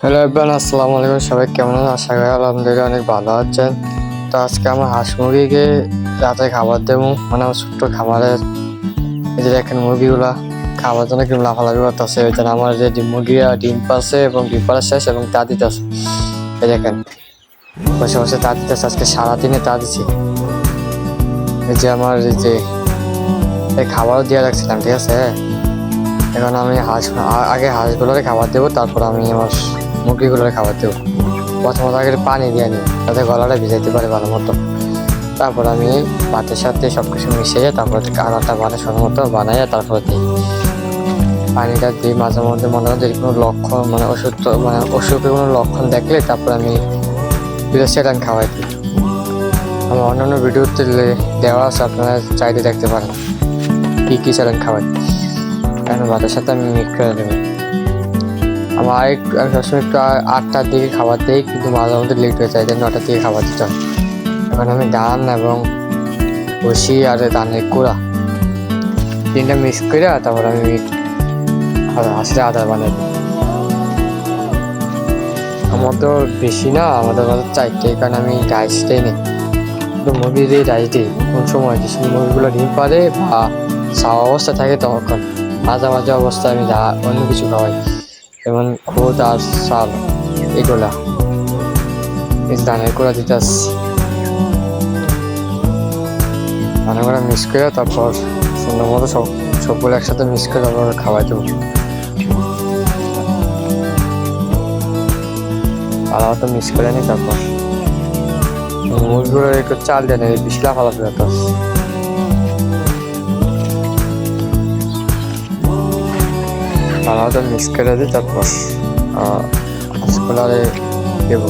Hello everyone আসসালামু আলাইকুম। সবাই কেমন আছেন? আশা করি আলহামদুলিল্লাহ অনেক ভালো আছেন। তো আজকে আমার হাঁস মুরগিকে রাতে খাবার দেবো। মানে আমার ছোট্ট খামারের এই যে দেখেন মুরগিগুলা খাবার জন্য কিন্তু লাফালাফি করতেছে। ওই জন্য আমার যে ডিম মুরগিরা ডিম পাচ্ছে এবং ডিম পাড়া শেষ এবং তা দিতেছে। এই দেখেন, বসে বসে তা দিতেছে। আজকে সারাদিনে তা দিচ্ছি এই যে আমার এই যে এই খাবারও দিয়ে রাখছিলাম, ঠিক আছে? এখন আমি হাঁস আগে হাঁসগুলোরে খাবার দেবো, তারপর আমি আমার মুরগিগুলোরে দেবো। প্রথমত আগে পানি দিয়ে নিই তাতে গলাটা ভিজাইতে পারে ভালো মতো। তারপর আমি ভাতের সাথে সব কিছু মিশিয়ে তারপর বানাই সুন্দর মতো, বানাই তারপর দিই। পানিটা দিই মাঝে মধ্যে, মনে হয় যদি কোনো লক্ষণ মানে ওষুধ মানে অসুখের কোনো লক্ষণ দেখলে তারপর আমি সেটান খাওয়াই দিই। আমার অন্যান্য ভিডিওতে দেওয়া আছে, আপনারা চাইলে দেখতে পারেন। কী কী চ্যালেঞ্জ খাওয়াই। কেন ভাতের সাথে আমি মিক্স করে দেবো? আমার আরেকটু আমি সবসময় একটু আটটার দিকে খাবার দিই, কিন্তু মাঝে মধ্যে লেট হয়ে যায় নটার দিকে খাবার দিতে হয়। এখন আমি ধান এবং বসি আর ধানের কুড়া। তিনটা মিক্স করে তারপর আমি হাসলে আদা বানাই আমার তো বেশি না আমাদের মাঝে চারটে, কারণ আমি রাইসটাই নেই। মুরগি দিয়ে রাইস দিই, কোন সময় যে সময় মুরগিগুলো ডিম পারে বা সাওয়া অবস্থা থাকে তখন মাঝে মাঝে অবস্থায় আমি অন্য কিছু খাওয়াই। যেমন খুদ আর শাল এগুলা ধানের কুড়া দিতে আসছি ধানের কুড়া মিক্স করে তারপর সুন্দর মতো সব, সবগুলো একসাথে মিক্স করে তারপর খাওয়াই দেবো। আলাদা তো মিক্স করে নিই তারপর। মুরগিগুলোর একটু চাল দেন এই বেশি লাফালাফি হতো আলাদা মিক্স করে দিই তারপর হাঁসগুলারে দেবো।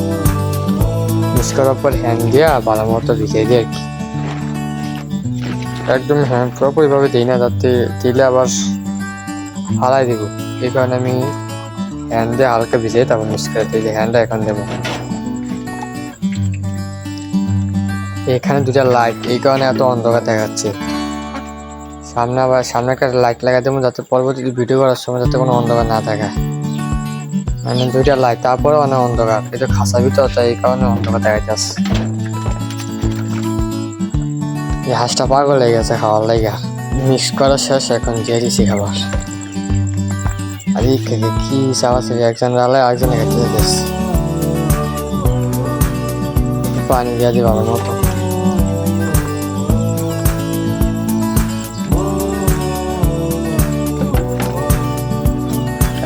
মিক্স করার পর হ্যান্ড দিয়া ভালো মতো ভিজিয়ে দিই আর কি। একদম হ্যান্ড পুরোপুরিভাবে দিই না যাতে দিলে আবার হারাই দিব। এই কারণে আমি হ্যান্ড দিয়ে হালকা ভিজিয়ে তারপর মিক্স করে দিই হ্যান্ডটা এখন দেবো। এখানে দুটা লাইট এই কারণে এত অন্ধকার দেখাচ্ছে। সামনে আবার সামনে একটা লাইট লাগাই দেবো, যাতে পরবর্তী ভিডিও করার সময় যাতে কোনো অন্ধকার না থাকে। মানে দুইটা লাইট তারপরে অনেক অন্ধকার। এটা খাসা ভিতর তাই এই কারণে অন্ধকার দেখা যাচ্ছে। এই হাঁসটা পাগল হয়ে গেছে খাওয়ার লাগা। মিক্স করা শেষ, এখন দিয়ে দিছি খাবার। আর এই কি চাওয়া ছিল একজন রালে একজন খেতে পানি দিয়ে দিই ভালো মতো।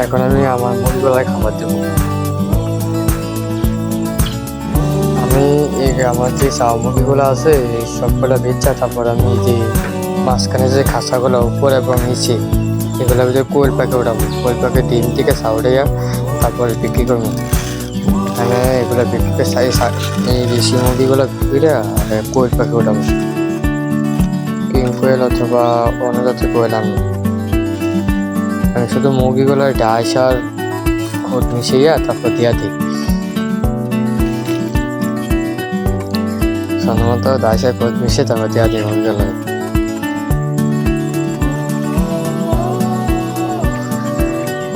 এখন আমি আমার মুরগিগুলাই খাবার দেবো। আমি এই আমার যে চাওয়া মুরগিগুলো আছে, এই সবগুলো বেচা, তারপর আমি যে মাঝখানে যে খাসাগুলো উপর এবং নিচে, এগুলো ভিতরে কোয়েল পাখি উঠাবো কোয়েল পাখি ডিম থেকে সাউড়িয়া তারপরে বিক্রি করব। মানে এগুলো বিক্রি করে সাই এই দেশি মুরগিগুলো বিক্রি করে কোয়েল পাখি কিং কোয়েল অথবা অন্য জাতের কোয়েল আমি আমি শুধু মুরগিগুলো ডাইস আর খোদ মিশিয়ে তারপর দিয়া দিই। সাধারণত ডাইস আর খোদ মিশিয়ে তারপর দিয়া দিই মুরগিগুলো।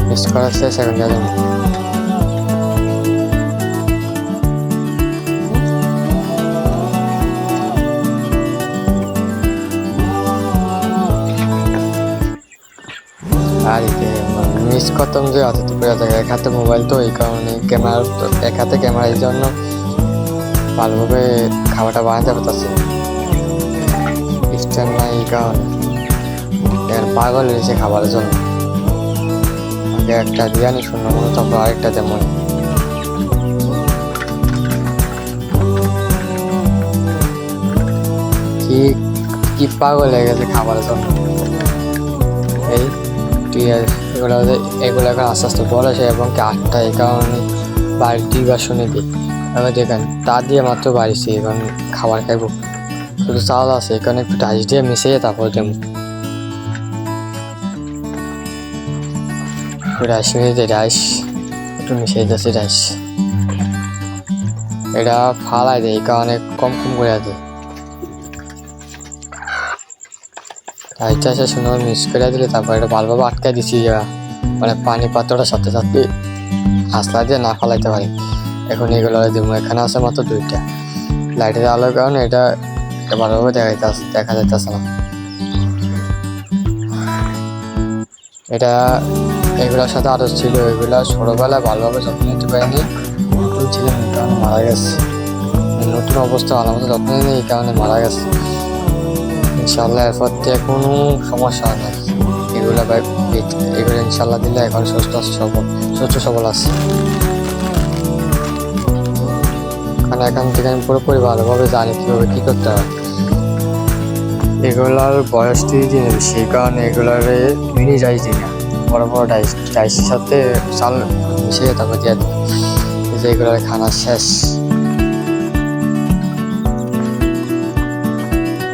মিক্স করা শেষ, এখন মিস করতাম যে পড়ে থাকে এক হাতে মোবাইল তো এই কারণে ক্যামেরা, এক হাতে ক্যামেরা এই জন্য ভালোভাবে খাবারটা বানাতে পারতেছি স্ট্যান্ড নাই এই কারণে। পাগল হয়েছে খাবারের জন্য। আগে একটা বিরিয়ানি শূন্য মনে তারপর আরেকটা যেমন কি কি পাগল হয়ে গেছে খাবারের জন্য। এই ঠিক আছে এগুলো এগুলো এখন আস্তে আস্তে বড় আছে এবং কি আটটা এই কারণে বাড়িটি বা শুনে দিই এবার দেখেন, তা দিয়ে মাত্র বাড়িছি এখন খাবার খাইবো। শুধু চাল আছে, এখানে একটু ডাইস দিয়ে মিশিয়ে তারপর দেবো। রাইস মিশিয়ে রাইস একটু মিশিয়ে যাচ্ছে রাইস এটা ফালাই দেয়, এই কারণে কম কম করে দেয়। রাইসটা সে সুন্দর মিক্স করে দিলে তারপর এটা ভালোভাবে আটকে দিছি মানে পানি পাত্রটার সাথে সাথে হাসলা দিয়ে না ফালাইতে পারি। এখন এগুলো দিব এখানে আছে মাত্র দুইটা। লাইটের আলোর কারণে এটা ভালোভাবে দেখা দেখা যাইতেছে না। এটা এগুলোর সাথে আরও ছিল। এগুলা ছোটবেলায় ভালোভাবে যত্ন নিতে পারিনি। নতুন ছিলেন কারণে মারা গেছে। নতুন অবস্থা ভালো মতো যত্ন নিয়ে এই কারণে মারা গেছে। ইনশাল্লাহ এরপর থেকে কোনো সমস্যা হয় এগুলা এগুলো ইনশাল্লাহ দিলে এখন সুস্থ, সবল সুস্থ, সবল আছে। কারণ এখান থেকে আমি পুরোপুরি ভালোভাবে জানি কীভাবে কী করতে হবে এগুলার বয়স দিনের বেশি এই কারণে এগুলারে মিনি রাইস দিই না। বড় বড় ডাইস ডাইসের সাথে চাল মিশিয়ে তারপর দিয়ে দিই যে খানা শেষ।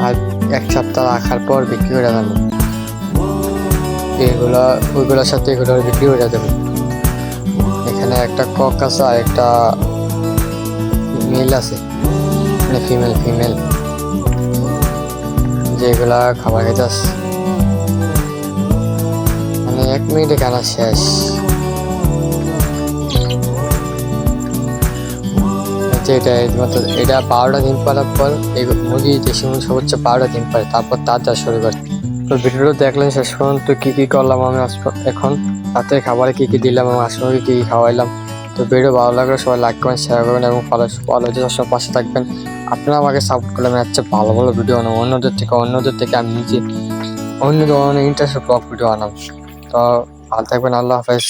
আর এক সপ্তাহ রাখার পর বিক্রি করে দেবো। এগুলা, ওইগুলোর সাথে এগুলো বিক্রি করে দেবো। এখানে একটা কক আছে আর একটা মেল আছে। মানে ফিমেল ফিমেল যেগুলা খাবার খেতে আসছে। মানে এক মিনিটে খেলা শেষ। হচ্ছে এটা মাত্র এটা বারোটা দিন পারার পর, এই মুরগি দেশি মুরগি সর্বোচ্চ বারোটা দিন পারে তারপর তার চাষ শুরু করে তো ভিডিওটা দেখলেন শেষ পর্যন্ত কী কী করলাম আমি এখন রাতে খাবারে কী কী দিলাম এবং আসমুখে কী কী খাওয়াইলাম। তো ভিডিও ভালো লাগলে সবাই লাইক করেন শেয়ার করবেন এবং ফলো ফলো সবসময় পাশে থাকবেন। আপনারা আমাকে সাপোর্ট করলে আমি হচ্ছে ভালো ভালো ভিডিও আনাবো অন্যদের থেকে অন্যদের থেকে আমি নিজে অন্য ধরনের ইন্টারেস্টেড ব্লগ ভিডিও আনাম তো ভালো থাকবেন, আল্লাহ হাফেজ।